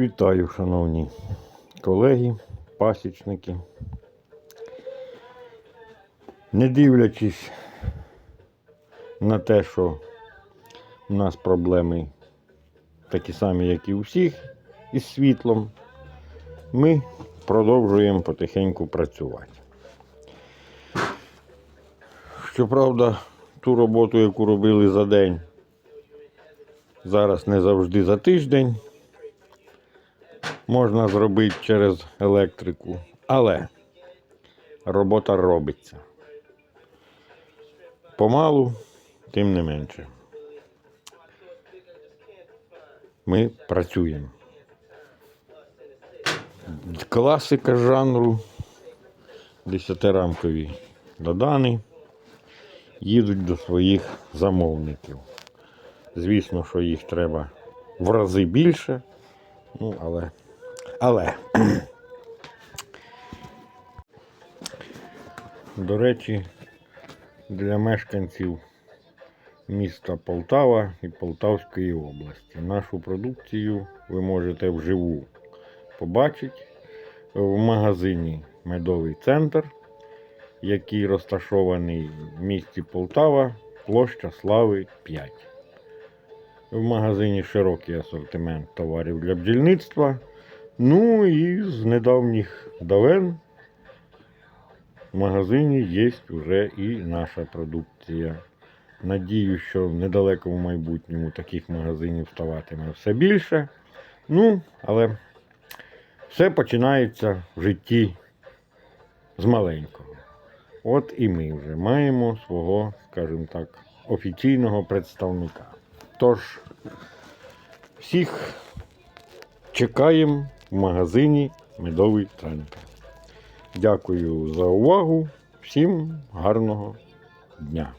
Вітаю, шановні колеги, пасічники. Не дивлячись на те, що у нас проблеми такі самі, як і у всіх із світлом, ми продовжуємо потихеньку працювати. Щоправда, ту роботу, яку робили за день, зараз не завжди за тиждень можна зробити через електрику, але робота робиться. Помалу, тим не менше. Ми працюємо. Класика жанру, десятирамкові додани їдуть до своїх замовників. Звісно, що їх треба в рази більше, ну, але але. До речі, для мешканців міста Полтава і Полтавської області нашу продукцію ви можете вживу побачити в магазині Медовий центр, який розташований в місті Полтава, площа Слави 5. В магазині широкий асортимент товарів для бджільництва. Ну і з недавніх давен в магазині є вже і наша продукція. Надію, що в недалекому майбутньому таких магазинів ставатиме все більше. Ну, але все починається в житті з маленького. От і ми вже маємо свого, скажімо так, офіційного представника. Тож, всіх чекаємо в магазині Медовий центр. Дякую за увагу. Всім гарного дня.